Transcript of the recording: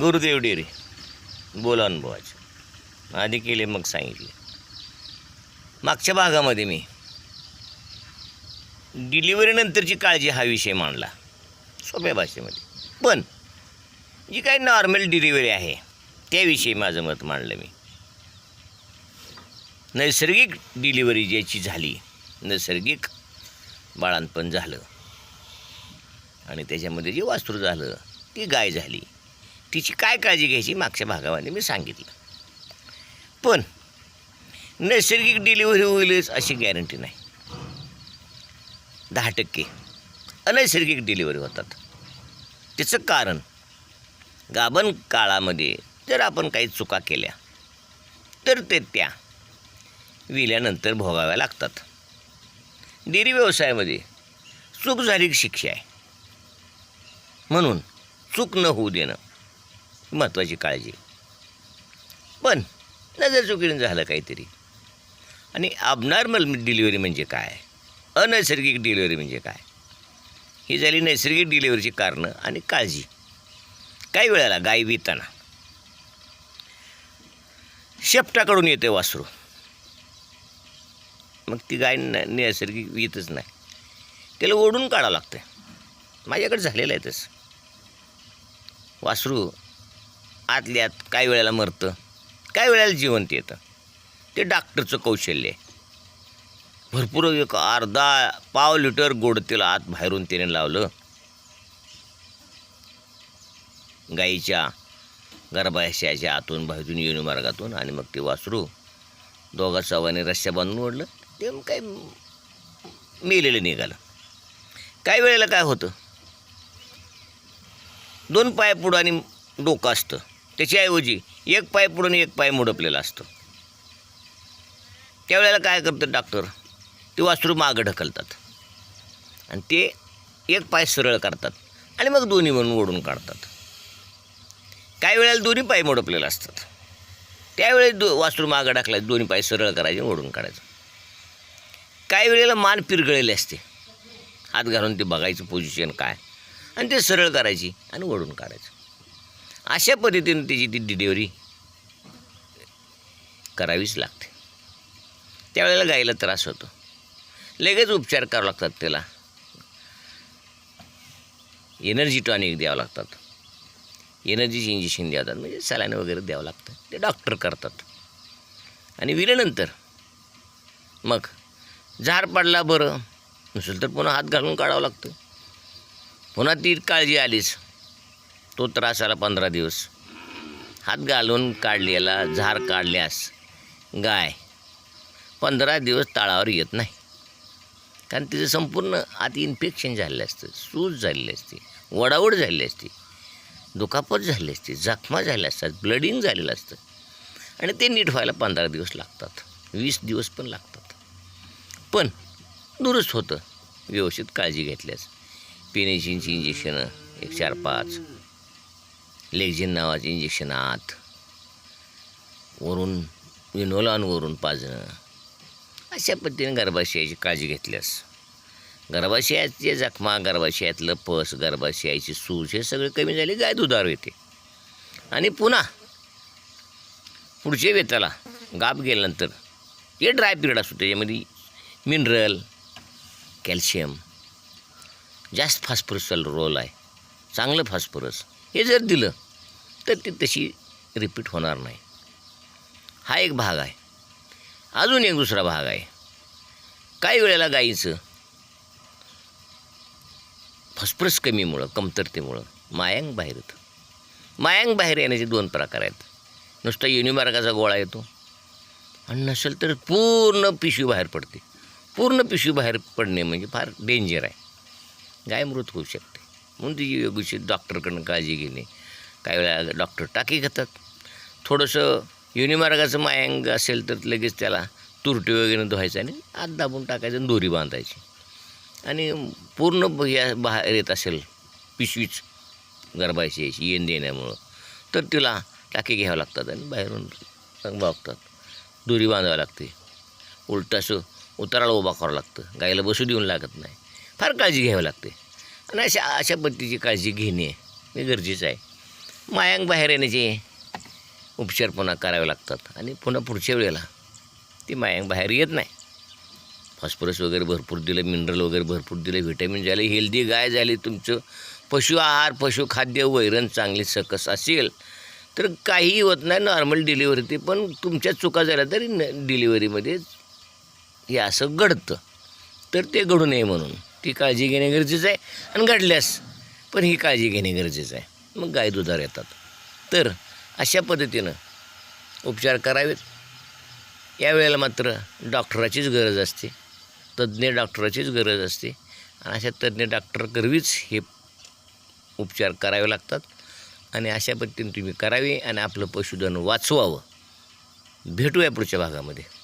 गुरुदेव डेरे बोला अनुभवाचे. आधी केले मग सांगितले. मागच्या भागामध्ये मी डिलिव्हरीनंतरची काळजी हा विषय मांडला. सोप्या भाषेमध्ये. पण जी काही नॉर्मल डिलिव्हरी आहे त्याविषयी माझं मत मांडलं मी. नैसर्गिक डिलिव्हरी ज्याची झाली नैसर्गिक बाळांपण झालं. आणि त्याच्यामध्ये जे वास्तू झालं ती गाय झाली. तिची काय काळजी घ्यायची मागच्या भागामध्ये मी सांगितलं. पण नैसर्गिक डिलिव्हरी होईलच अशी गॅरंटी नाही. दहा टक्के अनैसर्गिक डिलिव्हरी होतात. त्याचं कारण गाभण काळामध्ये जर आपण काही चुका केल्या तर ते त्या विल्यानंतर भोगाव्या लागतात. डेअरी व्यवसायामध्ये चूक झाली शिक्षा आहे. म्हणून चूक न होऊ देणं महत्त्वाची काळजी. पण नजर चुकीनं झालं काहीतरी. आणि अबनॉर्मल डिलिव्हरी म्हणजे काय? अनैसर्गिक डिलिव्हरी म्हणजे काय? ही झाली नैसर्गिक डिलिव्हरीची कारणं आणि काळजी. काही वेळेला गाय विताना. शेपटाकडून येते वासरू. मग ती गाय नैसर्गिक येतच नाही. त्याला ओढून काढावं लागतं माझ्याकडे झालेलं आहे तसं. वासरू आतल्यात काही वेळेला मरतं काही वेळेला जिवंत येतं. ते डॉक्टरचं कौशल्य आहे. भरपूर एक अर्धा पाव लिटर गोड तेल आत बाहेरून त्याने लावलं. गाईच्या गर्भाशयाच्या आतून बाहेरून येऊन मार्गातून आणि मग ते वासरू दोघा सवाने रस्त्या बांधून ओढलं. ते मग काय मेलेलं निघालं. काही वेळेला काय होतं? दोन पाय पुढं आणि डोकं असतं. त्याच्याऐवजी एक पाय पुढून एक पाय मुडपलेला असतो. त्यावेळेला काय करतं डॉक्टर ते वासरू मागं ढकलतात. आणि ते एक पाय सरळ करतात आणि मग दोन्ही म्हणून ओढून काढतात. काही वेळेला दोन्ही पाय मोडपलेले असतात. त्यावेळेस दो वासरू मागं ढकलाय दोन्ही पाय सरळ करायचे ओढून काढायचं. काही वेळेला मान पिरगळलेले असते. हात घालून ते बघायचं पोझिशन काय. आणि ते सरळ करायची आणि ओढून काढायचं. अशा पद्धतीनं त्याची ती डिलिव्हरी करावीच लागते. त्यावेळेला गाईला त्रास होतो. लगेच उपचार करावे लागतात त्याला. एनर्जी टॉनिक द्यावं लागतात. एनर्जीचे इंजेक्शन द्यावतात म्हणजे सलाईन वगैरे द्यावं लागतं. ते डॉक्टर करतात. आणि विल्यानंतर मग झार पडला बरं. नसेल तर पुन्हा हात घालून काढावं लागतं. पुन्हा ती काळजी आलीच. तो त्रास आला पंधरा दिवस. हात घालून काढलेला झार काढल्यास गाय पंधरा दिवस ताळावर येत नाही. कारण तिचं संपूर्ण आत इन्फेक्शन झालेलं असतं सूज झालेली असते वडावड झालेली असते दुखापत झाली असते जखमा झाल्या असतात ब्लडिंग झालेलं असतं. आणि ते नीट व्हायला पंधरा दिवस लागतात वीस दिवस पण लागतात. पण दुरुस्त होतं व्यवस्थित काळजी घेतल्यास. पेनिशिनची इंजेक्शनं एक चार पाच लेक्झिन नावाचे इंजेक्शन आत वरून विनोलांवरून पाजणं. अशा पद्धतीने गर्भाशयाची काळजी घेतल्यास. गर्भाशयाचे जखमा गर्भाशयातलं पस गर्भाशयाची सूज हे सगळे कमी झाले गाय दुधार येते आणि पुन्हा पुढच्या वेताला गाप गेल्यानंतर हे ड्राय पिरियड असतो त्याच्यामध्ये मिनरल कॅल्शियम जास्त फॉस्फरसचा रोल आहे. चांगलं फॉस्फरस. हे जर दिलं तर ती तशी रिपीट होणार नाही. हा एक भाग आहे. अजून एक दुसरा भाग आहे. काही वेळेला गाईचं फॉस्फरस कमीमुळं कमतरतेमुळं मायांग बाहेर येतं. मायांग बाहेर येण्याचे दोन प्रकार आहेत. नुसता युनिमार्गाचा गोळा येतो. आणि नसेल तर पूर्ण पिशवी बाहेर पडते. पूर्ण पिशवी बाहेर पडणे म्हणजे फार डेंजर आहे. गाय मृत होऊ शकते. म्हणून तिची योग्य डॉक्टरकडनं काळजी घेणे. काही वेळा डॉक्टर टाकी घेतात. थोडंसं युनिमार्गाचं मायांग असेल तर लगेच त्याला तुरटी वगैरे धुवायचं आणि आत दाबून टाकायचं आणि दोरी बांधायची. आणि पूर्ण या बाहेर येत असेल पिशवीच गर्भाशयाची येण देण्यामुळं तर तिला टाकी घ्यावं लागतात आणि बाहेरून बघतात दोरी बांधावं लागते. उलट असं उताराला उभा करावं लागतं. गाईला बसू देऊन लागत नाही. फार काळजी घ्यावी लागते. आणि अशा अशा पद्धतीची काळजी घेणे हे गरजेचं आहे. मायांक बाहेर येण्याचे उपचार पुन्हा करावे लागतात आणि पुन्हा पुढच्या वेळेला ती मायांक बाहेर येत नाही. फॉस्फरस वगैरे भरपूर दिलं मिनरल वगैरे भरपूर दिलं व्हिटॅमिन झाले हेल्दी गाय झाली तुमचं पशु आहार पशुखाद्य वैरण चांगली सकस असेल तर काहीही होत नाही नॉर्मल डिलिव्हरी ते पण तुमच्या चुका झाल्या तरी न डिलिव्हरीमध्ये हे असं घडतं. तर ते घडू नये म्हणून. ती काळजी घेणे गरजेचं आहे आणि घडल्यास पण ही काळजी घेणे गरजेचं आहे. मग गाय दुधार येतात. तर अशा पद्धतीनं उपचार करावेत. यावेळेला मात्र डॉक्टराचीच गरज असते. तज्ज्ञ डॉक्टराचीच गरज असते. आणि अशा तज्ज्ञ डॉक्टरकरवीच हे उपचार करावे लागतात. आणि अशा पद्धतीने तुम्ही करावे आणि आपलं पशुधन वाचवावं. भेटूया पुढच्या भागामध्ये.